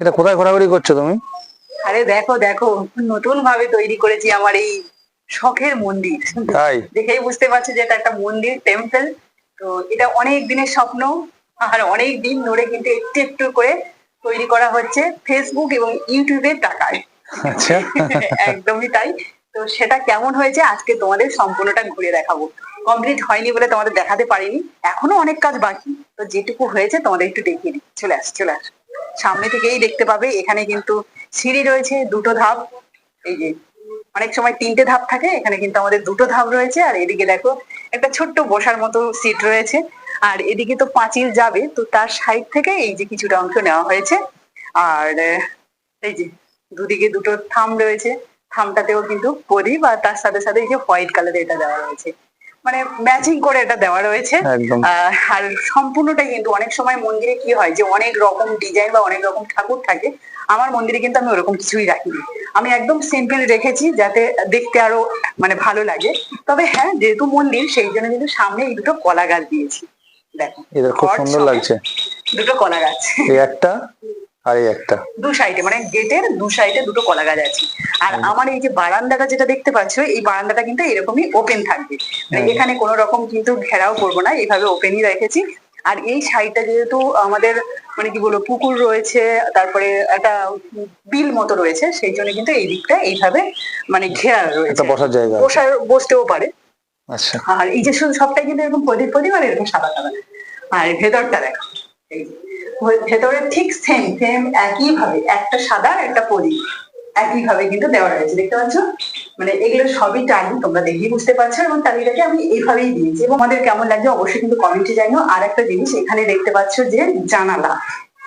এটা কোথায় ঘোরাঘুরি করছ তুমি? আরে দেখো দেখো নতুন ভাবে তৈরি করেছি আমার এই শখের মন্দির। তাই? দেখেই বুঝতে পারছ যে এটা একটা মন্দির টেম্পল তো এটা অনেক দিনের স্বপ্ন আর অনেক দিন ধরে কিন্তু একটু একটু করে তৈরি করা হচ্ছে ফেসবুক এবং ইউটিউবে টাকায়। আচ্ছা। একদমই তাই। তো সেটা কেমন হয়েছে আজকে তোমাদের সম্পূর্ণটা ঘুরে দেখাবো। কমপ্লিট হয়নি বলে তোমাদের দেখাতে পারিনি। এখনও অনেক কাজ বাকি। তো যেটুকু হয়েছে তোমাদের একটু দেখিয়ে দিই। চলে আস চলে আস। সামনে থেকেই দেখতে পাবে। এখানে কিন্তু সিঁড়ি রয়েছে, দুটো ধাপ। এই যে, অনেক সময় তিনটে ধাপ থাকে, এখানে কিন্তু আমাদের দুটো ধাপ রয়েছে। আর এদিকে দেখো, একটা ছোট্ট বসার মতো সিট রয়েছে। আর এদিকে তো পাঁচিল যাবে, তো তার সাইড থেকে এই যে কিছুটা অংশ নেওয়া হয়েছে। আর, এই যে, দুদিকে দুটো থাম রয়েছে। থামটাতেও কিন্তু প্রদীপ, আর তার সাথে সাথে এই যে হোয়াইট কালার এটা দেওয়া রয়েছে। মানে ম্যাচিং করে এটা দেওয়া রয়েছে। আর সম্পূর্ণটাই কিন্তু অনেক সময় মন্দিরে কি হয় যে অনেক রকম ডিজাইন বা অনেক রকম ঠাকুর থাকে আমার মন্দিরে কিন্তু আমি ওরকম কিছুই রাখিনি। আমি একদম সিম্পল রেখেছি যাতে দেখতে আরও মানে ভালো লাগে। তবে হ্যাঁ যেহেতু মন্দির সেই জন্য কিন্তু সামনে এই দুটো কলা গাছ দিয়েছি। দেখো খুব সুন্দর লাগছে। দুটো কলা গাছ একটা আর এই একটা। দু সাইডে মানে গেটের দু সাইডে দুটো কলা গাছ আছে। আর আমার এই যে বারান্দাটা যেটা দেখতে পাচ্ছ এই বারান্দাটা কিন্তু এরকমই ওপেন থাকবে। মানে এখানে কোনো রকম কিন্তু ঘেরাও করব না এইভাবে ওপেনই রেখেছি। আর এই সাইডটা যেহেতু আমাদের মানে কি বলব পুকুর রয়েছে তারপরে একটা বিল মতো রয়েছে সেই জন্য কিন্তু এই দিকটা এইভাবে মানে ঘেরা রয়েছে। বসার জায়গা বসার বসতেও পারে। আচ্ছা। আর এই যে শুধু সবটাই কিন্তু এরকম প্রদীপ প্রদীপ আর এরকম সাদা সাদা। আর ভেতরটা দেখো ভেতরে ঠিক সেম সেম একই ভাবে, একটা সাদা একটা প্রদীপ একই ভাবে কিন্তু দেওয়া রয়েছে, দেখতে পাচ্ছ? মানে এগুলো সবই টালি তোমরা দেখেই বুঝতে পারছ, এবং টালিটাকে আমি এইভাবেই দিয়েছি। এবং আমাদের কেমন লাগছে অবশ্যই কিন্তু কমেন্টে জানিও। আর একটা জিনিস এখানে দেখতে পাচ্ছ যে জানালা।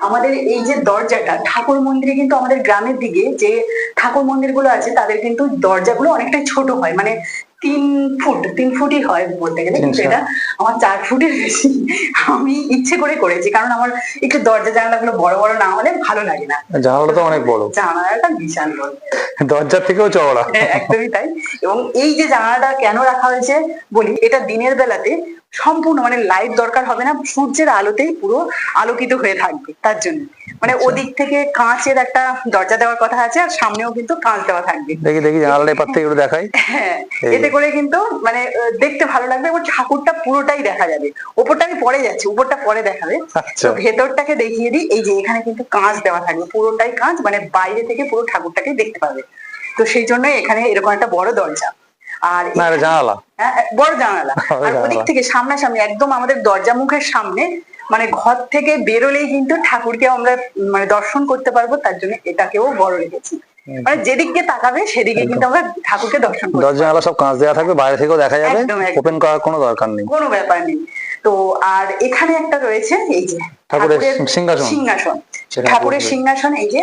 আমাদের এই যে দরজাটা, ঠাকুর মন্দিরে কিন্তু আমাদের গ্রামের দিকে যে ঠাকুর মন্দিরগুলো আছে, তাদের কিন্তু দরজাগুলো অনেকটাই ছোট হয়। মানে তিন ফুট তিন ফুটই হয় বলতে গেলে। কিন্তু। এটা আমার চার ফুটের বেশি। আমি ইচ্ছে করে করেছি কারণ আমার একটু দরজা জানালাগুলো বড় বড় না হলে ভালো লাগে না। জানালাটা তো অনেক বড়। জানালাটা বিশাল বড়। দরজা থেকেও চওড়া। হ্যাঁ, একদমই তাই। এবং এই যে জানালাটা কেন রাখা হয়েছে বলি এটা দিনের বেলাতে সম্পূর্ণ মানে লাইট দরকার হবে না সূর্যের আলোতেই পুরো আলোকিত হয়ে থাকবে তার জন্য। মানে আচ্ছা। ওদিক থেকে কাঁচের একটা দরজা দেওয়ার কথা আছে আর সামনেও কিন্তু কাঁচ দেওয়া থাকবে। দেখি দেখি জানালাটা এপার থেকে দেখাই। হ্যাঁ এতে করে কিন্তু মানে দেখতে ভালো লাগবে এবং ঠাকুরটা পুরোটাই দেখা যাবে। ওপরটা আমি পরে যাচ্ছি উপরটা পরে দেখাবে। আচ্ছা। তো ভেতরটাকে দেখিয়ে দিই এই যে এখানে কিন্তু কাঁচ দেওয়া থাকবে পুরোটাই কাঁচ মানে বাইরে থেকে পুরো ঠাকুরটাকে দেখতে পাবে। তো সেই জন্য এখানে এরকম একটা বড় দরজা। আর জানালা। হ্যাঁ, বড় জানালা। আর ওদিক থেকে সামনাসামনি একদম আমাদের দরজা মুখের সামনে মানে ঘর থেকে বেরোলেই কিন্তু ঠাকুরকে আমরা মানে দর্শন করতে পারব তার জন্য এটাকেও বড় রেখেছি। মানে যেদিকে তাকাবে সেদিকে কিন্তু আমরা ঠাকুরকে দর্শন করতে দরজা জানালা সব কাঁচ দেওয়া থাকবে বাইরে থেকেও দেখা যাবে। ওপেন করার কোনো দরকার নেই। কোনো ব্যাপার নেই। তো আর এখানে একটা রয়েছে এই যে ঠাকুরের সিংহাসন। সিংহাসন। ঠাকুরের। সিংহাসন এই যে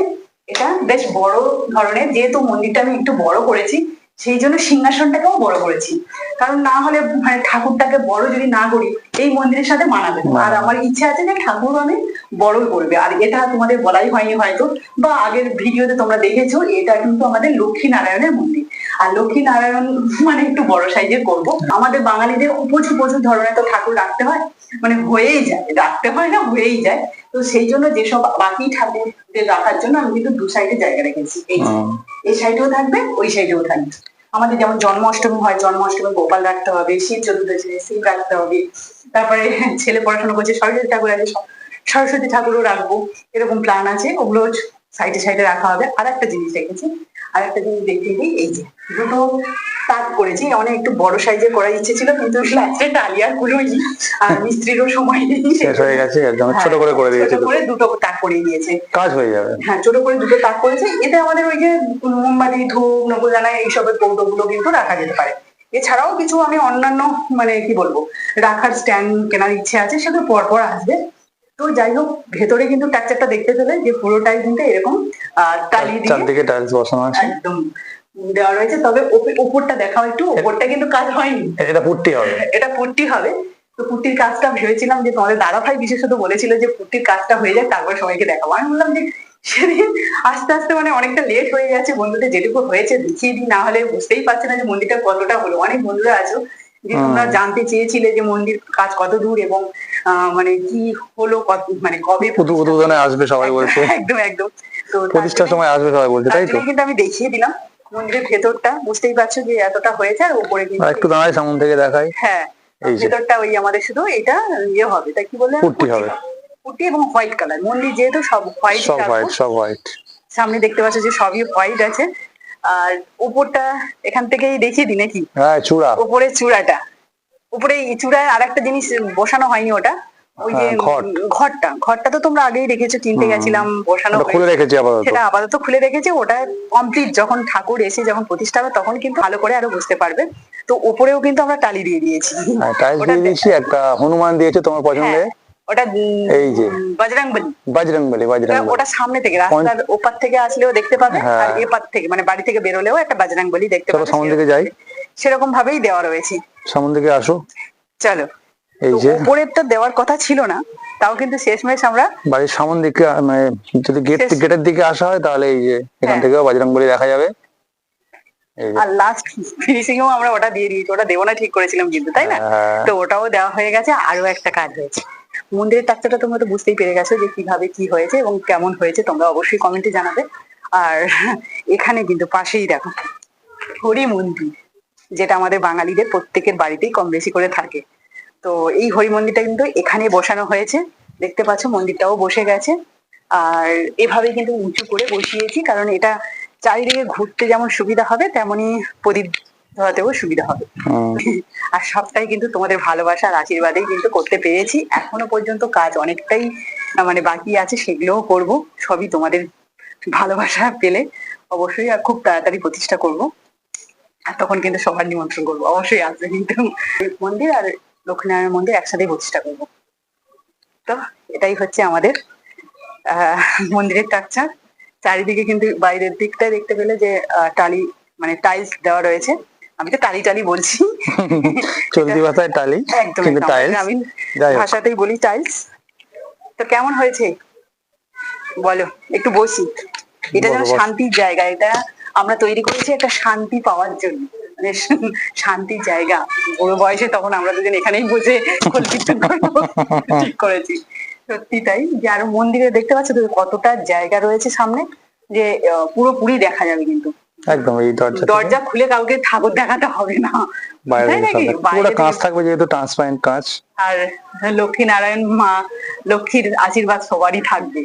এটা বেশ বড় ধরনের যেহেতু মন্দিরটা আমি একটু বড় করেছি সেই জন্য সিংহাসনটাকেও বড় করেছি। কারণ না হলে মানে ঠাকুরটাকে বড় যদি না করি এই মন্দিরের সাথে মানাবে আর আমার ইচ্ছা আছে যে ঠাকুর আমি বড় করবে। আর এটা তোমাদের বলাই হয়নি হয়তো বা আগের ভিডিওতে তোমরা দেখেছ এটা কিন্তু আমাদের লক্ষ্মী নারায়ণের মন্দির। আর লক্ষ্মী নারায়ণ মানে একটু বড় সাইজের করব। আমাদের বাঙালিদের প্রচুর প্রচুর ধরনের তো ঠাকুর রাখতে হয় মানে হয়েই যায়। রাখতে হয় না হয়েই যায়। তো সেই জন্য যেসব বাকি ঠাকুরদের রাখার জন্য আমি কিন্তু দু সাইডে জায়গা রেখেছি। এই এই সাইডেও থাকবে ওই সাইডেও থাকবে। আমাদের যেমন জন্মাষ্টমী হয় জন্মাষ্টমী গোপাল রাখতে হবে শিব চতুর্দশী শিব রাখতে হবে তারপরে ছেলে পড়াশোনা করছে সরস্বতী ঠাকুর আছে সরস্বতী ঠাকুরও রাখব এরকম প্ল্যান আছে। ওগুলো সাইডে সাইডে রাখা হবে। আর একটা জিনিস রেখেছি আর একটা জিনিস দেখতে দিই এই যে দুটো তাক করেছি। অনেক একটু বড় সাইজে করার ইচ্ছে ছিল কিন্তু লাস্টে টালিয়ার গুলোই আর মিস্ত্রিরও সময় নেই। শেষ হয়ে গেছে একদম ছোট করে করে দিয়েছে ছোট করে দুটো। তাক করে দিয়েছে। কাজ হয়ে যাবে। হ্যাঁ ছোট করে দুটো তাক করেছে। এতে আমাদের ওই যে মোমবাতি ধূপ নকুলদানা এইসবের কৌটোগুলো কিন্তু রাখা যেতে পারে। এছাড়াও কিছু আমি অন্যান্য মানে কি বলব রাখার স্ট্যান্ড কেনার ইচ্ছে আছে সেগুলো পর পর আসবে। তো যাই হোক ভেতরে কিন্তু টাকচারটা দেখতে পেলে যে পুরোটাই কিন্তু এরকম টালি দিয়ে চারদিকে টাইলস বসানো আছে। একদম দেওয়া রয়েছে। তবে ওপরটা দেখাও একটু ওপরটা কিন্তু কাজ হয়নি। এটা পুট্টি হবে। এটা পুট্টি হবে। তো পুট্টির কাজটা ভেবেছিলাম যে তোমাদের দাদা ভাই বিশেষত বলেছিল যে পুট্টির কাজটা হয়ে যায় তারপর সবাইকে দেখাবো। আমি বললাম যে সেদিন আস্তে আস্তে মানে অনেকটা লেট হয়ে গেছে বন্ধুদের যেটুকু হয়েছে দেখিয়ে দিই না হলে বুঝতেই পারছে না যে মন্দিরটা কতটা হলো। অনেক বন্ধুরা আছো যে তোমরা জানতে চেয়েছিলে যে মন্দির কাজ কত দূর এবং মানে কি হলো কত মানে কবে পুতু আসবে সবাই বলছে। একদম একদম। তো প্রতিষ্ঠার সময় আসবে সবাই বলছে তাই তো? কিন্তু আমি দেখিয়ে দিলাম মন্দিরের ভেতরটা। বুঝতেই পারছ যে এতটা হয়েছে আর উপরে কিন্তু একটু দাঁড়াই সামন থেকে দেখাই। হ্যাঁ ভেতরটা ওই আমাদের শুধু এটা ইয়ে হবে তা কি বলে? পুট্টি হবে। পুটি এবং হোয়াইট কালার। মন্দির যেহেতু সব হোয়াইট সব হোয়াইট সব হোয়াইট। সামনে দেখতে পাচ্ছ যে সবই হোয়াইট আছে। আর উপরটা এখান থেকেই দেখিয়ে দিই নাকি? হ্যাঁ চূড়া। উপরে চূড়াটা। উপরে চূড়ায় আর একটা জিনিস বসানো হয়নি ওটা। ওই যে হ্যাঁ, ঘরটা। ঘরটা তো তোমরা আগেই দেখেছ কিনতে গেছিলাম বসানো খুলে। রেখেছি আপাতত। সেটা আপাতত খুলে রেখেছে ওটা কমপ্লিট যখন ঠাকুর এসে যখন প্রতিষ্ঠা হবে তখন কিন্তু ভালো করে আরও বুঝতে পারবে। তো উপরেও কিন্তু আমরা টালি দিয়ে দিয়েছি। হ্যাঁ টাইলস দিয়ে দিয়েছি একটা হনুমান দিয়েছে তোমার পছন্দে। হ্যাঁ, ওটা এই যে। ওটা সামনে থেকে রাস্তার ওপার থেকে আসলেও দেখতে পাবে হ্যাঁ। আর এপার থেকে মানে বাড়ি থেকে বেরোলেও একটা দেখতে চলো পাবে সামন থেকে যাই। সেরকম ভাবেই দেওয়া রয়েছে। সামন থেকে আসো। চলো। এই যে। উপরেরটা দেওয়ার কথা ছিল না তাও কিন্তু শেষমেশ আমরা বাড়ির সামন দিকে মানে যদি গেট গেটের দিকে আসা হয় তাহলে এই যে এখান হ্যাঁ। থেকেও বাজরং বলি দেখা যাবে। আর লাস্ট ফিনিশিং আমরা ওটা দিয়ে দিয়েছি ওটা দেবো না ঠিক করেছিলাম কিন্তু তাই না? হ্যাঁ। তো ওটাও দেওয়া হয়ে গেছে আরও একটা কাজ হয়েছে। মন্দিরের টাকচাটা তোমরা তো বুঝতেই পেরে গেছো যে কীভাবে কি হয়েছে এবং কেমন হয়েছে, তোমরা অবশ্যই কমেন্টে জানাবে। আর এখানে কিন্তু পাশেই দেখো, হরি মন্দির, যেটা আমাদের বাঙালিদের প্রত্যেকের বাড়িতেই কম বেশি করে থাকে। তো এই হরি মন্দিরটা কিন্তু এখানে বসানো হয়েছে, দেখতে পাচ্ছ মন্দিরটাও বসে গেছে। আর এভাবে কিন্তু উঁচু করে বসিয়েছি, কারণ এটা চারিদিকে ঘুরতে যেমন সুবিধা হবে তেমনি প্রদীপ ধরাতেও সুবিধা হবে। আর সবটাই কিন্তু তোমাদের ভালোবাসা আর আশীর্বাদেই কিন্তু করতে পেরেছি। এখনও পর্যন্ত কাজ অনেকটাই মানে বাকি আছে সেগুলোও করব। সবই তোমাদের ভালোবাসা পেলে অবশ্যই আর খুব তাড়াতাড়ি প্রতিষ্ঠা করব। আর তখন কিন্তু সবার নিমন্ত্রণ করব। অবশ্যই আসবে কিন্তু মন্দির আর লক্ষ্মীনারায়ণ মন্দির একসাথেই প্রতিষ্ঠা করব। তো এটাই হচ্ছে আমাদের আহ মন্দিরের টাকচার চারিদিকে কিন্তু বাইরের দিকটা দেখতে পেলে যে টালি মানে টাইলস দেওয়া রয়েছে। আমি তো টালি টালি বলছি। চলতি ভাষায় টালি কিন্তু টাইলস আমি ভাষাতেই বলি টাইলস তো কেমন হয়েছে? বলো একটু বসি এটা যেন। শান্তির জায়গা এটা আমরা তৈরি করেছি একটা শান্তি পাওয়ার জন্য। মানে শান্তির জায়গা। বুড়ো বয়সে তখন আমরা দুজন এখানেই বসে ঠিক করেছি। সত্যি তাই। যে আর মন্দিরে দেখতে পাচ্ছ তো কতটা জায়গা রয়েছে সামনে যে পুরোপুরি দেখা যাবে কিন্তু। একদম এই দরজা দরজা খুলে কাউকে ঠাকুর দেখাতে হবে না। পুরো কাঁচ থাকবে যেহেতু ট্রান্সপারেন্ট কাঁচ আর লক্ষ্মী নারায়ণ মা লক্ষ্মীর আশীর্বাদ সবারই থাকবে।